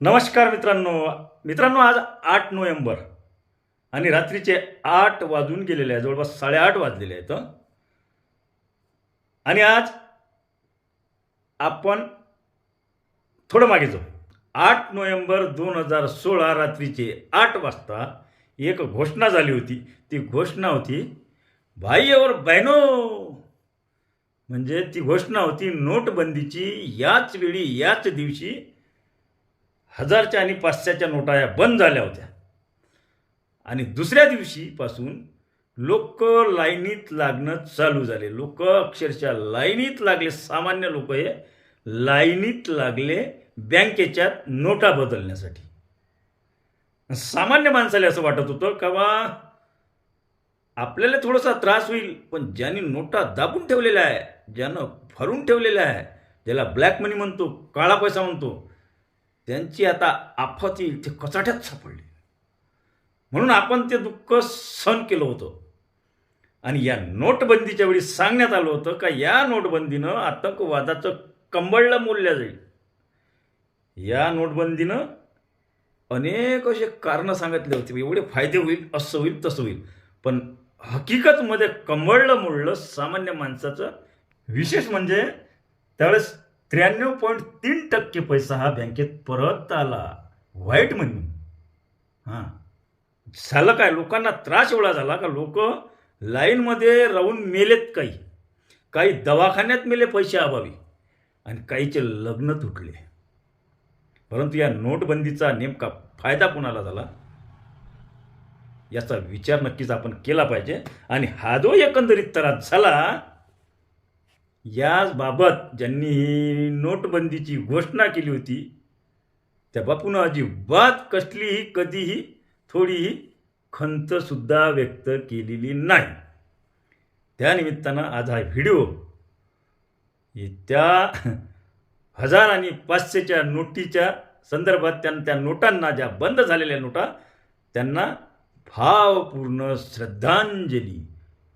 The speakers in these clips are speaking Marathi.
नमस्कार मित्रांनो. मित्रांनो आज आठ नोव्हेंबर आणि रात्रीचे आठ वाजून गेलेले आहे. जवळपास साडेआठ वाजलेले आहेत आणि आज आपण थोडं मागे जाऊ. आठ नोव्हेंबर दोन हजार सोळा रात्रीचे आठ वाजता एक घोषणा झाली होती. ती घोषणा होती भाई और बहनो. म्हणजे ती घोषणा होती नोटबंदीची याच वेळी याच दिवशी हजारच्या आणि पाचशेच्या नोटा या बंद झाल्या होत्या. आणि दुसऱ्या दिवशीपासून लोक लाईनीत लागणं चालू झाले. लोक अक्षरशः लाईनीत लागले. सामान्य लोक हे लाईनीत लागले बँकेच्या नोटा बदलण्यासाठी. सामान्य माणसाला असं वाटत होतं का बा आपल्याला थोडासा त्रास होईल पण ज्यांनी नोटा दाबून ठेवलेल्या आहे ज्यानं भरून ठेवलेल्या आहे ज्याला ब्लॅक मनी म्हणतो काळा पैसा म्हणतो त्यांची आता आफत येईल ते कचाट्यात सापडली. म्हणून आपण ते दुःख सहन केलं होतं. आणि या नोटबंदीच्या वेळी सांगण्यात आलं होतं का या नोटबंदीनं आतंकवादाचं कंबळलं मूल्य जाईल. या नोटबंदीनं अनेक असे कारणं सांगितले होते. एवढे फायदे होईल असं होईल तसं होईल. पण हकीकतमध्ये कंबळलं मोडलं सामान्य माणसाचं विशेष म्हणजे त्यावेळेस त्र्याण्णव पॉईंट तीन टक्के पैसा हा बँकेत परत आला. वाईट म्हणून. हां. झालं काय? लोकांना त्रास एवढा झाला का? लोक लाईनमध्ये राहून मेलेत काही. काही दवाखान्यात मेले पैसे अभावी. आणि काहीचे लग्न तुटले. परंतु या नोटबंदीचा नेमका फायदा कुणाला झाला? याचा विचार नक्कीच आपण केला पाहिजे. आणि हा जो एकंदरीत त्रास झाला याबाबत ज्यांनी ही नोटबंदीची घोषणा केली होती त्या बापून अजिबात कसलीही कधीही थोडीही खंतसुद्धा व्यक्त केलेली नाही. त्यानिमित्तानं आज हा व्हिडिओ त्या हजार आणि पाचशेच्या नोटीच्या संदर्भात त्यां त्या नोटांना ज्या बंद झालेल्या नोटा त्यांना भावपूर्ण श्रद्धांजली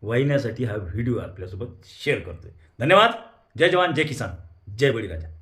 वाहिण्यासाठी हा व्हिडिओ आपल्यासोबत शेअर करतोय. धन्यवाद. जय जवान जय किसान. जय बळीराजा.